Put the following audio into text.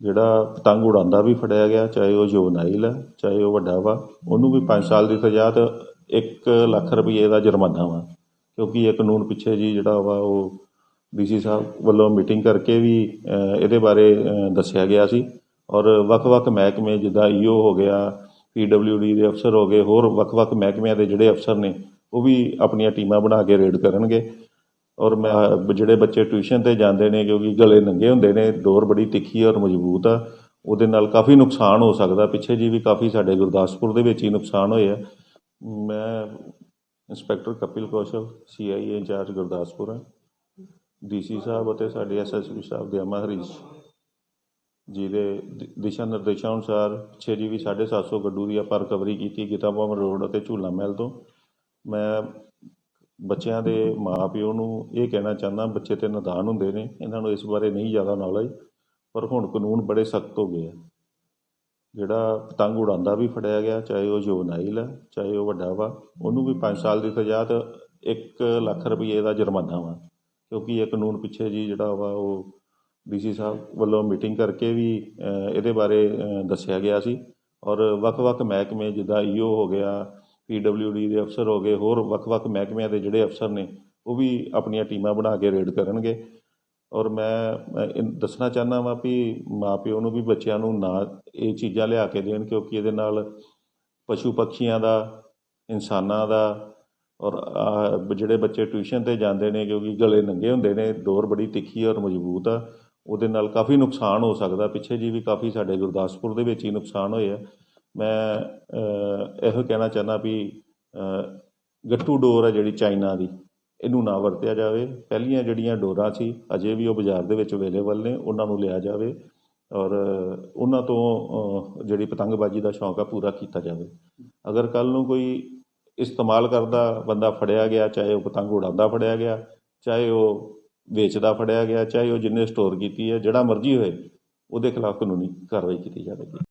ਜਿਹੜਾ ਪਤੰਗ ਉਡਾਉਂਦਾ ਵੀ ਫੜਿਆ ਗਿਆ, ਚਾਹੇ ਉਹ ਜੋਨਾਈਲ ਹੈ, ਚਾਹੇ ਉਹ ਵੱਡਾ ਵਾ, ਉਹਨੂੰ ਵੀ 5 ਸਾਲ ਦੀ ਸਜ਼ਾ ਤੇ 1 ਲੱਖ ਰੁਪਏ ਦਾ ਜੁਰਮਾਨਾ ਵਾ। ਕਿਉਂਕਿ ਇਹ ਕਾਨੂੰਨ ਪਿੱਛੇ ਜੀ ਜਿਹੜਾ ਵਾ, ਉਹ ਡੀਸੀ ਸਾਹਿਬ ਵੱਲੋਂ ਮੀਟਿੰਗ ਕਰਕੇ ਵੀ ਇਹਦੇ ਬਾਰੇ ਦੱਸਿਆ ਗਿਆ ਸੀ। ਔਰ ਵੱਖ-ਵੱਖ ਮਹਿਕਮੇ, ਜਿੱਦਾਂ ਈਓ ਹੋ ਗਿਆ ਪੀਡਬਲਿਊਡੀ ਦੇ ਅਫਸਰ ਹੋ ਗਏ, ਹੋਰ ਵੱਖ-ਵੱਖ ਮਹਿਕਮਿਆਂ ਦੇ ਜਿਹੜੇ ਅਫਸਰ ਨੇ, ਉਹ ਵੀ ਆਪਣੀਆਂ ਟੀਮਾਂ ਬਣਾ ਕੇ ਰੇਡ ਕਰਨਗੇ। ਔਰ ਮੈਂ, ਜਿਹੜੇ ਬੱਚੇ ਟਿਊਸ਼ਨ ਤੇ ਜਾਂਦੇ ਨੇ, ਕਿਉਂਕਿ ਗਲੇ ਨੰਗੇ ਹੁੰਦੇ ਨੇ, ਡੋਰ ਬੜੀ ਤਿੱਖੀ ਔਰ ਮਜ਼ਬੂਤ ਆ, ਉਹਦੇ ਨਾਲ ਕਾਫੀ ਨੁਕਸਾਨ ਹੋ ਸਕਦਾ। ਪਿੱਛੇ ਜੀ ਵੀ ਕਾਫੀ ਸਾਡੇ ਗੁਰਦਾਸਪੁਰ ਦੇ ਵਿੱਚ ਹੀ ਨੁਕਸਾਨ ਹੋਇਆ ਮੈਂ inspector Kapil Kaushal CIA incharge Gurdaspur ਹਾਂ ਡੀਸੀ ਸਾਹਿਬ ਅਤੇ ਸਾਡੇ ਐਸਐਸਪੀ ਸਾਹਿਬ ਦੇ ਅਮਾ ਹਰੀਸ਼ ਜੀ ਦੇ ਦਿਸ਼ਾ ਨਿਰਦੇਸ਼ਾਂ ਅਨੁਸਾਰ ਪਿੱਛੇ ਜੀ ਵੀ 750 ਗੱਡੂ ਦੀ ਆਪਾਂ ਰਿਕਵਰੀ ਕੀਤੀ ਗੀਤਾ ਭਵਨ ਰੋਡ ਅਤੇ ਝੂਲਾ ਮਹਿਲ ਤੋਂ। ਮੈਂ ਬੱਚਿਆਂ ਦੇ ਮਾਪਿਓ ਨੂੰ ਇਹ ਕਹਿਣਾ ਚਾਹੁੰਦਾ, ਬੱਚੇ ਤੇ ਨਾਦਾਨ ਹੁੰਦੇ ਨੇ, ਇਹਨਾਂ ਨੂੰ ਇਸ ਬਾਰੇ ਨਹੀਂ ਜ਼ਿਆਦਾ ਨੌਲੇਜ ਪਰ ਹੁਣ ਕਾਨੂੰਨ ਬੜੇ ਸਖਤ ਹੋ ਗਏ ਆ। ਜਿਹੜਾ ਪਤੰਗ ਉਡਾਉਂਦਾ ਵੀ ਫੜਿਆ ਗਿਆ, ਚਾਹੇ ਉਹ ਜੋਨਾਈਲ ਹੈ ਚਾਹੇ ਉਹ ਵੱਡਾ ਵਾ, ਉਹਨੂੰ ਵੀ 5 ਸਾਲ ਦੀ ਸਜ਼ਾ ਤੇ 1 ਲੱਖ ਰੁਪਏ ਦਾ ਜੁਰਮਾਨਾ ਵਾ। ਕਿਉਂਕਿ ਇਹ ਕਾਨੂੰਨ ਪਿੱਛੇ ਜੀ ਜਿਹੜਾ ਵਾ, ਉਹ ਡੀਸੀ ਸਾਹਿਬ ਵੱਲੋਂ ਮੀਟਿੰਗ ਕਰਕੇ ਵੀ ਇਹਦੇ ਬਾਰੇ ਦੱਸਿਆ ਗਿਆ ਸੀ। ਔਰ ਵੱਖ-ਵੱਖ ਮਹਿਕਮੇ ਜਿੱਦਾਂ ਈਓ ਹੋ ਗਿਆ ਪੀਡਬਲਿਊਡੀ ਦੇ ਅਫਸਰ ਹੋ ਗਏ, ਹੋਰ ਵੱਖ-ਵੱਖ ਮਹਿਕਮਿਆਂ ਦੇ ਜਿਹੜੇ ਅਫਸਰ ਨੇ, ਉਹ ਵੀ ਆਪਣੀਆਂ ਟੀਮਾਂ ਬਣਾ ਕੇ ਰੇਡ ਕਰਨਗੇ। ਔਰ ਮੈਂ ਦੱਸਣਾ ਚਾਹੁੰਦਾ ਵਾਂ ਵੀ ਮਾਪਿਓ ਨੂੰ ਵੀ ਬੱਚਿਆਂ ਨੂੰ ਨਾ ਇਹ ਚੀਜ਼ਾਂ ਲਿਆ ਕੇ ਦੇਣ, ਕਿਉਂਕਿ ਇਹਦੇ ਨਾਲ ਪਸ਼ੂ ਪਕਸ਼ੀਆਂ ਦਾ, ਇਨਸਾਨਾਂ ਦਾ ਔਰ ਜਿਹੜੇ ਬੱਚੇ ਟਿਊਸ਼ਨ ਤੇ ਜਾਂਦੇ ਨੇ, ਕਿਉਂਕਿ ਗਲੇ ਨੰਗੇ ਹੁੰਦੇ ਨੇ ਦੌਰ ਬੜੀ ਤਿੱਖੀ ਔਰ ਮਜ਼ਬੂਤ ਆ, ਉਹਦੇ ਨਾਲ ਕਾਫੀ ਨੁਕਸਾਨ ਹੋ ਸਕਦਾ। ਪਿੱਛੇ ਜੀ ਵੀ ਕਾਫੀ ਸਾਡੇ ਗੁਰਦਾਸਪੁਰ ਦੇ ਵਿੱਚ ਹੀ ਨੁਕਸਾਨ ਹੋਇਆ ਮੈਂ ਇਹੋ ਕਹਿਣਾ ਚਾਹੁੰਦਾ ਵੀ ਗੱਟੂ ਡੋਰ ਹੈ ਜਿਹੜੀ ਚਾਈਨਾ ਦੀ, ਇਹਨੂੰ ਨਾ ਵਰਤਿਆ ਜਾਵੇ। ਪਹਿਲੀਆਂ ਜਿਹੜੀਆਂ ਡੋਰਾਂ ਸੀ, ਅਜੇ ਵੀ ਉਹ ਬਾਜ਼ਾਰ ਦੇ ਵਿੱਚ ਅਵੇਲੇਬਲ ਨੇ, ਉਹਨਾਂ ਨੂੰ ਲਿਆ ਜਾਵੇ ਔਰ ਉਹਨਾਂ ਤੋਂ ਜਿਹੜੀ ਪਤੰਗਬਾਜ਼ੀ ਦਾ ਸ਼ੌਂਕ ਆ, ਪੂਰਾ ਕੀਤਾ ਜਾਵੇ। ਅਗਰ ਕੱਲ ਨੂੰ ਕੋਈ ਇਸਤੇਮਾਲ ਕਰਦਾ ਬੰਦਾ ਫੜਿਆ ਗਿਆ, ਚਾਹੇ ਉਹ ਪਤੰਗ ਉਡਾਉਂਦਾ ਫੜਿਆ ਗਿਆ, ਚਾਹੇ ਉਹ ਵੇਚਦਾ ਫੜਿਆ ਗਿਆ, ਚਾਹੇ ਉਹ ਜਿੰਨੇ ਸਟੋਰ ਕੀਤੀ ਹੈ, ਜਿਹੜਾ ਮਰਜ਼ੀ ਹੋਏ, ਉਹਦੇ ਖਿਲਾਫ ਕਾਨੂੰਨੀ ਕਾਰਵਾਈ ਕੀਤੀ ਜਾਵੇਗੀ।